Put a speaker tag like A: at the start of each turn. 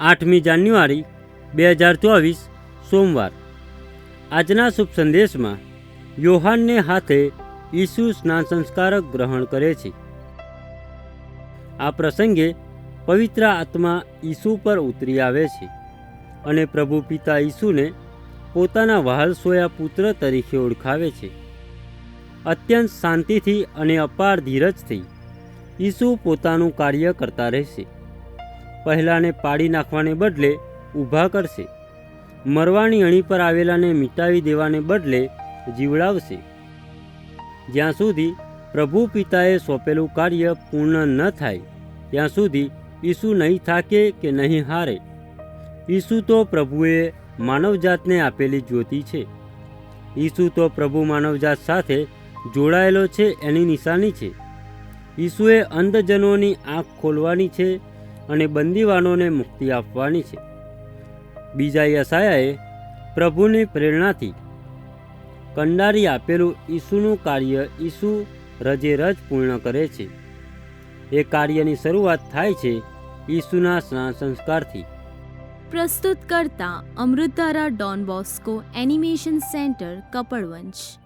A: આઠમી જાન્યુઆરી, બે હજાર ચોવીસ, સોમવાર. આજના શુભ સંદેશમાં યોહાનને હાથે ઈસુ સ્નાન સંસ્કારક ગ્રહણ કરે છે. આ પ્રસંગે પવિત્ર આત્મા ઈસુ પર ઉતરી આવે છે અને પ્રભુ પિતા ઈસુને પોતાના વહાલ સોયા પુત્ર તરીકે ઓળખાવે છે. અત્યંત શાંતિથી અને અપાર ધીરજથી ઈસુ પોતાનું કાર્ય કરતા રહેશે. પહેલાંને પાડી નાખવાને બદલે ઊભા કરશે. મરવાની અણી પર આવેલાને મિટાવી દેવાને બદલે જીવડાવશે. જ્યાં સુધી પ્રભુ પિતાએ સોંપેલું કાર્ય પૂર્ણ ન થાય, ત્યાં સુધી ઈસુ નહીં થાકે કે નહીં હારે. ઈસુ તો પ્રભુએ માનવજાતને આપેલી જ્યોતિ છે. ઈસુ તો પ્રભુ માનવજાત સાથે જોડાયેલો છે એની નિશાની છે. ઈસુએ અંધજનોની આંખ ખોલવાની છે અને બંદીવાનોને મુક્તિ આપવાની છે. બીજા યસાયાએ પ્રભુની પ્રેરણાથી કંડારી આપેલું ઈસુનું કાર્ય ઈસુ રજે રજ પૂર્ણ કરે છે. એ કાર્યની શરૂઆત થાય છે ઈસુના સ્નાન સંસ્કારથી.
B: પ્રસ્તુત કરતા Amrutdhara Don Bosco animation centre, Kapadvanj.